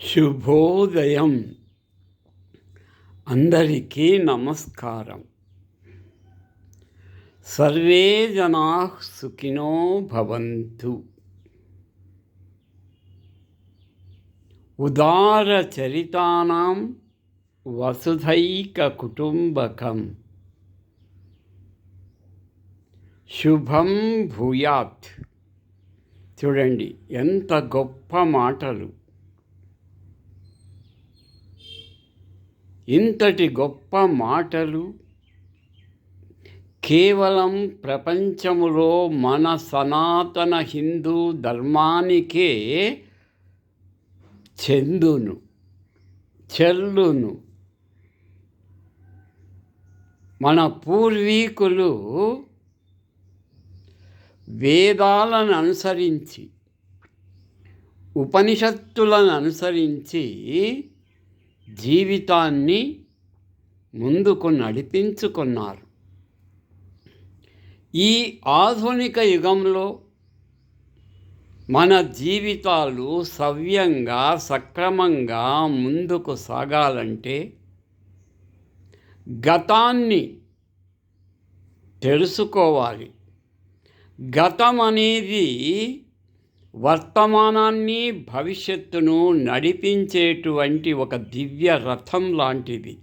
శుభోదయం. అందరికీ నమస్కారం. సర్వే జనా సుఖినో భవంతు. ఉదారచరితానాం వసుధైక కుటుంబకం శుభం భూయాత్. చూడండి ఎంత గొప్ప మాటలు. ఇంతటి గొప్ప మాటలు కేవలం ప్రపంచములో మన సనాతన హిందూ ధర్మానికే చెందును చెల్లును. మన పూర్వీకులు వేదాలను అనుసరించి ఉపనిషత్తులను అనుసరించి జీవితాన్ని ముందుకు నడిపించుకున్నారు. ఈ ఆధునిక యుగంలో మన జీవితాలు సవ్యంగా సక్రమంగా ముందుకు సాగాలంటే గతాన్ని తెలుసుకోవాలి. గతం అనేది వర్తమానాన్ని భవిష్యత్తును నడిపించేటువంటి ఒక దివ్య రథం లాంటిది.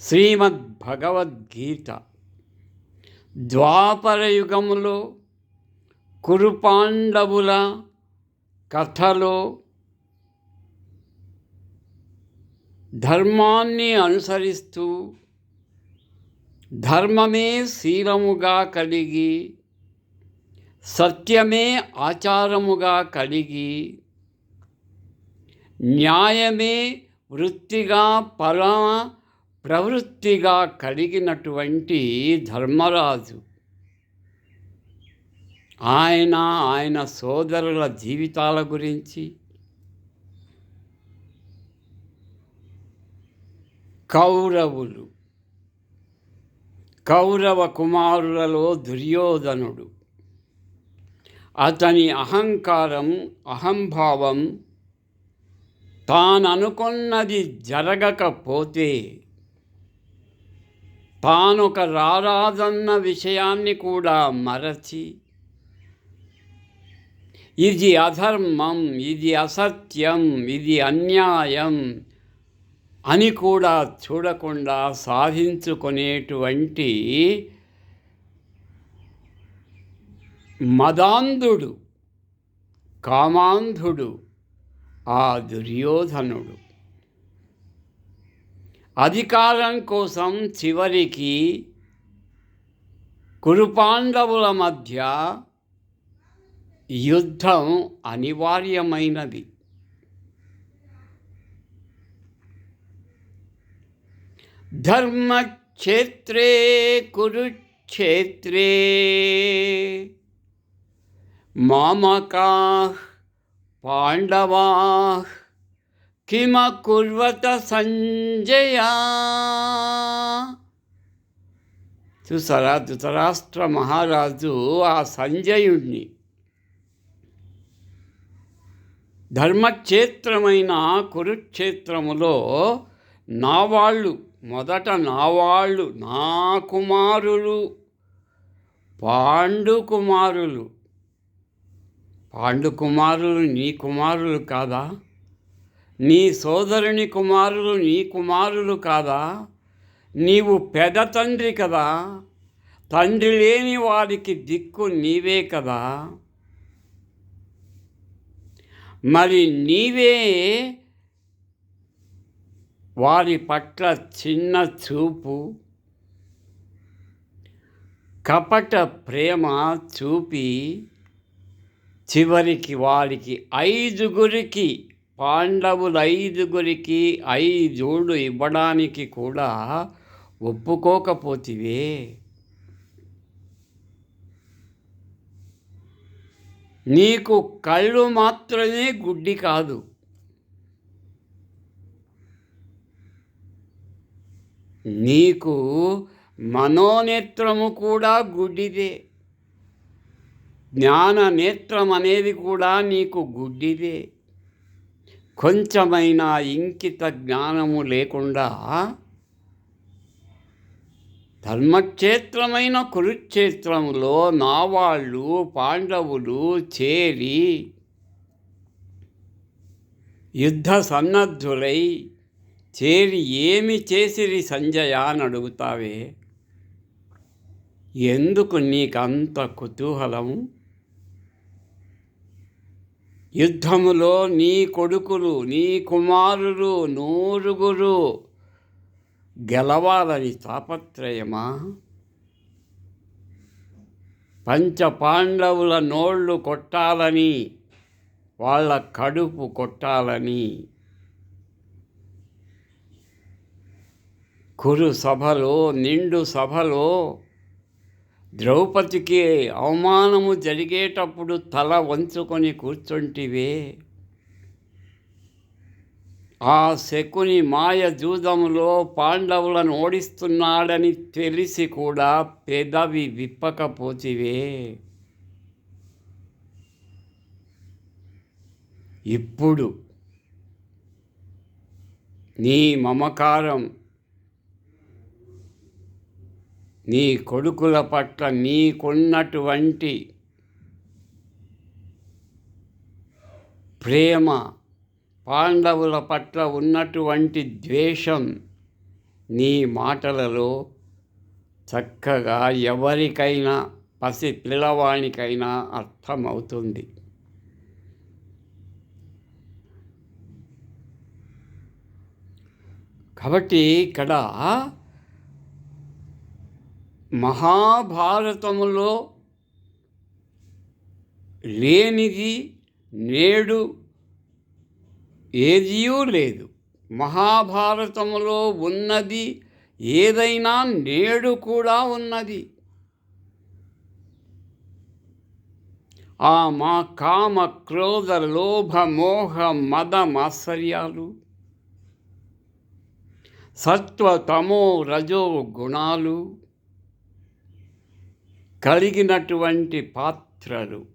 శ్రీమద్ భగవద్గీత ద్వాపరయుగములో కురుపాండవుల కథలో ధర్మాన్ని అనుసరిస్తూ ధర్మమే శీలముగా కలిగి సత్యమే ఆచారముగా కలిగి న్యాయమే వృత్తిగా పరమ ప్రవృత్తిగా కలిగినటువంటి ధర్మరాజు. ఆయన ఆయన సోదరుల జీవితాల గురించి కౌరవులు కౌరవ కుమారులలో దుర్యోధనుడు అతని అహంకారం అహంభావం తాననుకున్నది జరగకపోతే తానొక రారాదన్న విషయాన్ని కూడా మరచి ఇది అధర్మం ఇది అసత్యం ఇది అన్యాయం అని కూడా చూడకుండా సాధించుకునేటువంటి మదాంధుడు కామాంధుడు ఆ దుర్యోధనుడు. అధికారం కోసం చివరికి కురుపాండవుల మధ్య యుద్ధం అనివార్యమైనది. ధర్మక్షేత్రే కురుక్షేత్రే మామకా పాండవా కిమకుర్వత సంజయ. చూసారా ధృతరాష్ట్ర మహారాజు ఆ సంజయుణ్ణి. ధర్మక్షేత్రమైన కురుక్షేత్రములో నా వాళ్ళు మొదట నా వాళ్ళు నా కుమారులు పాండు కుమారులు పాండు కుమారులు నీ కుమారులు కాదా? నీ సోదరుని కుమారులు నీ కుమారులు కాదా? నీవు పెద తండ్రి కదా? తండ్రి లేని వారికి దిక్కు నీవే కదా? మరి నీవే వారి పట్ల చిన్న చూపు? కపట ప్రేమ చూపి చివరికి వారికి ఐదుగురికి పాండవులు ఐదుగురికి ఐదుడు ఇవ్వడానికి కూడా ఒప్పుకోకపోతివే. నీకు కళ్ళు మాత్రమే గుడ్డి కాదు. నీకు మనోనేత్రము కూడా గుడ్డిదే. జ్ఞాన నేత్రం అనేది కూడా నీకు గుడ్డిదే. కొంచెమైనా ఇంకిత జ్ఞానము లేకుండా ధర్మక్షేత్రమైన కురుక్షేత్రంలో నావాళ్ళు పాండవులు చేరి యుద్ధ సన్నద్ధులై చేరి ఏమి చేసిరి సంజయ అని అడుగుతావే? ఎందుకు నీకంత కుతూహలము? యుద్ధములో నీ కొడుకులు నీ కుమారులు నూరుగురు గెలవాలని తాపత్రయమా? పంచ పాండవుల నోళ్ళు కొట్టాలని వాళ్ళ కడుపు కొట్టాలని. కురు సభలో నిండు సభలో ద్రౌపదికి అవమానము జరిగేటప్పుడు తల వంచుకొని కూర్చుంటివే. ఆ శకుని మాయ జూదములో పాండవులను ఓడిస్తున్నాడని తెలిసి కూడా పెదవి విప్పకపోతివే. ఇప్పుడు నీ మమకారం నీ కొడుకుల పట్ల నీకున్నటువంటి ప్రేమ పాండవుల పట్ల ఉన్నటువంటి ద్వేషం నీ మాటలలో చక్కగా ఎవరికైనా పసి పిల్లవానికైనా అర్థమవుతుంది. కాబట్టి ఇక్కడ మహాభారతములో లేనిది నేడు ఏదియూ లేదు. మహాభారతములో ఉన్నది ఏదైనా నేడు కూడా ఉన్నది. ఆ మా కామ క్రోధ లోభ మోహ మద మాత్సర్యాలు సత్వ తమో రజో గుణాలు కలిగినటువంటి పాత్రలు.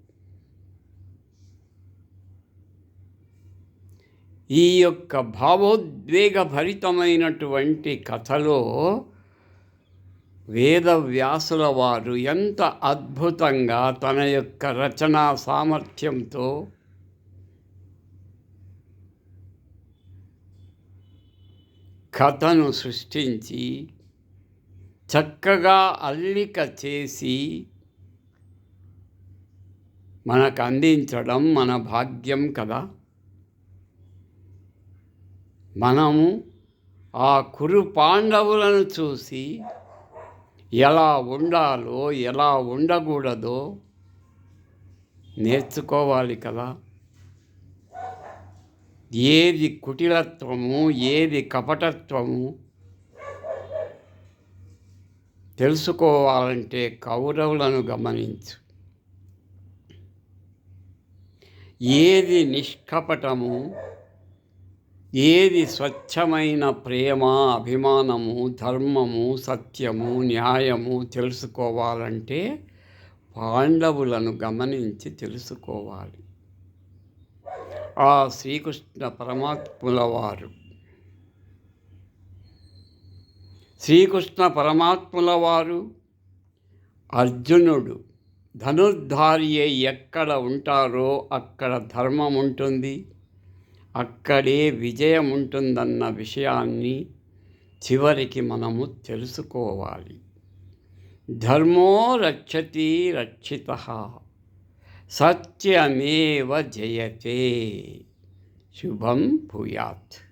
ఈ యొక్క భావోద్వేగభరితమైనటువంటి కథలో వేదవ్యాసుల వారు ఎంత అద్భుతంగా తన యొక్క రచనా సామర్థ్యంతో కథను సృష్టించి చక్కగా అల్లిక చేసి మనకు అందించడం మన భాగ్యం కదా. మనము ఆ కురు పాండవులను చూసి ఎలా ఉండాలో ఎలా ఉండకూడదో నేర్చుకోవాలి కదా. ఏది కుటిలత్వము ఏది కపటత్వము తెలుసుకోవాలంటే కౌరవులను గమనించు. ఏది నిష్కపటము ఏది స్వచ్ఛమైన ప్రేమ అభిమానము ధర్మము సత్యము న్యాయము తెలుసుకోవాలంటే పాండవులను గమనించి తెలుసుకోవాలి. ఆ శ్రీకృష్ణ పరమాత్ముల వారు శ్రీకృష్ణ పరమాత్ముల వారు అర్జునుడు ధనుర్ధారి ఎక్కడ ఉంటారో అక్కడ ధర్మం ఉంటుంది. అక్కడే విజయం ఉంటుందన్న విషయాన్ని చివరికి మనము తెలుసుకోవాలి. ధర్మో రక్షతి రక్షిత. సత్యమేవ జయతే. శుభం భూయాత్.